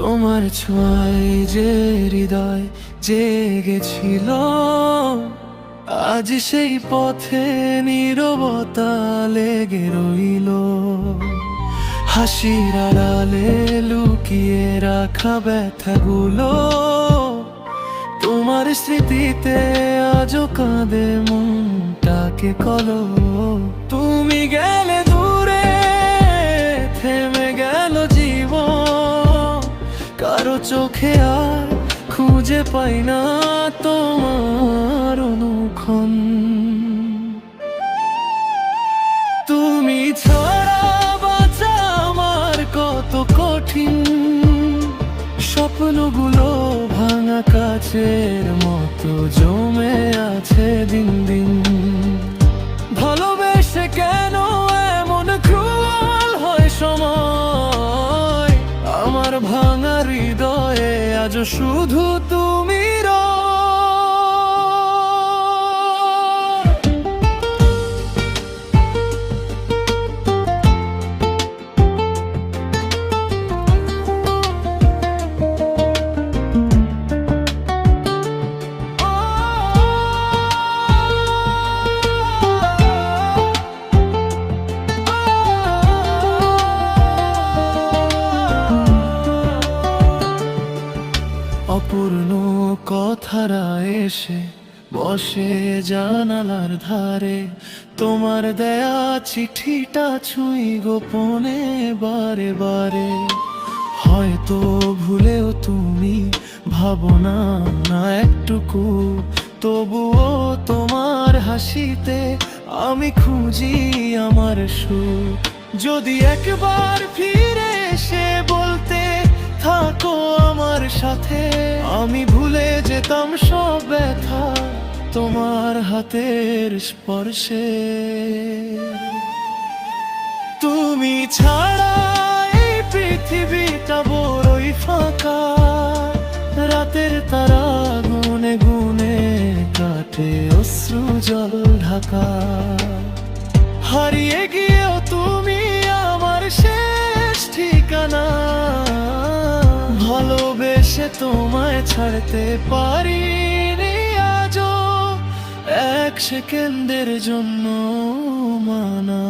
তোমার ছোঁয়ায় যে হৃদয় জেগেছিল আজ সেই পথে নিরবতা লেগে রইল। হাসির আড়ালে লুকিয়ে রাখা ব্যথাগুলো স্মৃতিতে আজও কাঁদে মনটাকে কলো। তুমি গেলে দূরে, থেমে গেল জীবন। কারও চোখে আর খুঁজে পাই না তোমার ভাঙা মতো জমে আছে দিন দিন। ভালোবেসে কেন এমন ক্রুয়াল হয় সময়? আমার ভাঙা হৃদয়ে আজ শুধু তুমি অপূর্ণ কথারা এসে বসে জানালার ধারে। তোমার দেয়া চিঠিটা ছুঁই গোপনে বারে বারে। হয়তো ভুলেও তুমি ভাবনা না একটুকু। তবুও তোমার হাসিতে আমি খুঁজি আমার সুখ যদি একবার ফিরে এসে বলতে থাকো আমার সাথে আমি ভুলে যেতাম সব ব্যথা তোমার হাতের স্পর্শে। তুমি ছাড়া এই পৃথিবীটা বড়ই ফাঁকা। রাতের তারা গুনে গুনে কাটে অশ্রু জল ঢাকা। হারিয়ে গিয়েও তুমি আমার শেষ তোমায় ছাড়তে পারি আজও এক সেকেন্ডের জন্য মানা।